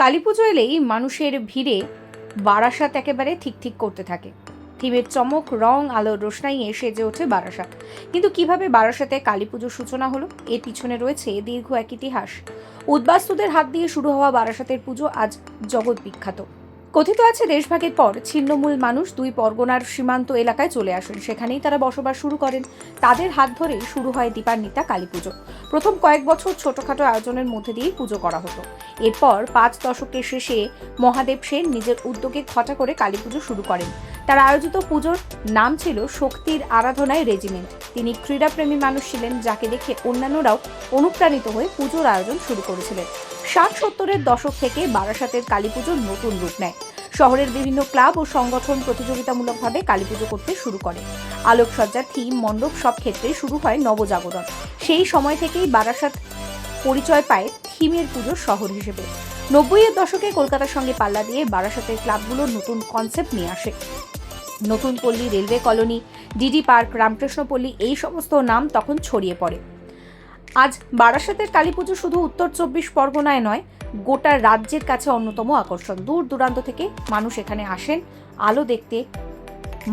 কালী পুজো এলেই মানুষের ভিড়ে বারাসাত একেবারে ঠিক ঠিক করতে থাকে। থিমের চমক, রং আলোর রোশনাইয়ে সেজে ওঠে বারাসাত। কিন্তু কীভাবে বারাসাতে কালী পুজোর সূচনা হলো, এর পিছনে রয়েছে দীর্ঘ এক ইতিহাস। উদ্বাস্তুদের হাত দিয়ে শুরু হওয়া বারাসাতের পুজো আজ জগৎ বিখ্যাত। কথিত আছে, দেশভাগের পর ছিন্নমূল মানুষ দুই পরগনার সীমান্ত এলাকায় চলে আসেন। সেখানেই তারা বসবাস শুরু করেন। তাদের হাত ধরেই শুরু হয় দীপান্বিতা কালী পুজো। প্রথম কয়েক বছর ছোটখাটো আয়োজনের মধ্যে দিয়েই পুজো করা হতো। এরপর পাঁচ দশকের শেষে মহাদেব সেন নিজের উদ্যোগে খটা করে কালী পুজো শুরু করেন। তার আয়োজিত পুজোর নাম ছিল শক্তির আরাধনায় রেজিমেন্ট। তিনি ক্রীড়াপ্রেমী মানুষ ছিলেন যাকে দেখে অন্যান্যরাও অনুপ্রাণিত হয়ে পুজোর আয়োজন শুরু করেছিলেন। ষাট সত্তরের দশক থেকে বারাসাতের কালী নতুন রূপ নেয়। শহরের বিভিন্ন ক্লাব ও সংগঠন প্রতিযোগিতামূলকভাবে কালী পুজো করতে শুরু করে। আলোকসজ্জার থিম, মণ্ডপ সব ক্ষেত্রে শুরু হয় নবজাগরণ। সেই সময় থেকেই বারাসাত পরিচয় পায় থিমের পুজোর শহর হিসেবে। নব্বইয়ের দশকে কলকাতার সঙ্গে পাল্লা দিয়ে বারাসাতের ক্লাবগুলোর নতুন কনসেপ্ট নিয়ে আসে। Natun Palli railway colony, DD park Ramkrishnapalli এই সমস্ত নাম তখন ছড়িয়ে পড়ে। আজ বারাসাতের কালী পুজো শুধু উত্তর চব্বিশ পরগনায় নয়, গোটা রাজ্যের কাছে অন্যতম আকর্ষণ। দূর দূরান্ত থেকে মানুষ এখানে আসেন আলো দেখতে,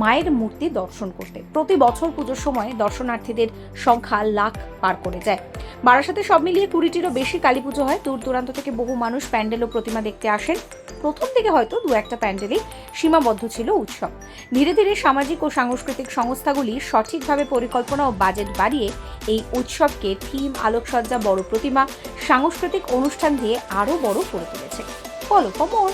মায়ের মূর্তি দর্শন করতে। প্রতি বছর পুজোর সময় দর্শনার্থীদের সংখ্যা লাখ পার করে যায়। বারাসাতে সব মিলিয়ে কুড়িটিরও বেশি কালী পুজো হয়। দূর দূরান্ত থেকে বহু মানুষ প্যান্ডেল ও প্রতিমা দেখতে আসেন। প্রথম দিকে হয়তো দু একটা প্যান্ডেলেই সীমাবদ্ধ ছিল উৎসব। ধীরে ধীরে সামাজিক ও সাংস্কৃতিক সংস্থাগুলি সঠিকভাবে পরিকল্পনা ও বাজেট বাড়িয়ে এই উৎসবকে থিম, আলোকসজ্জা, বড় প্রতিমা, সাংস্কৃতিক অনুষ্ঠান দিয়ে আরও বড় করে তুলেছে। বলো ফর মোর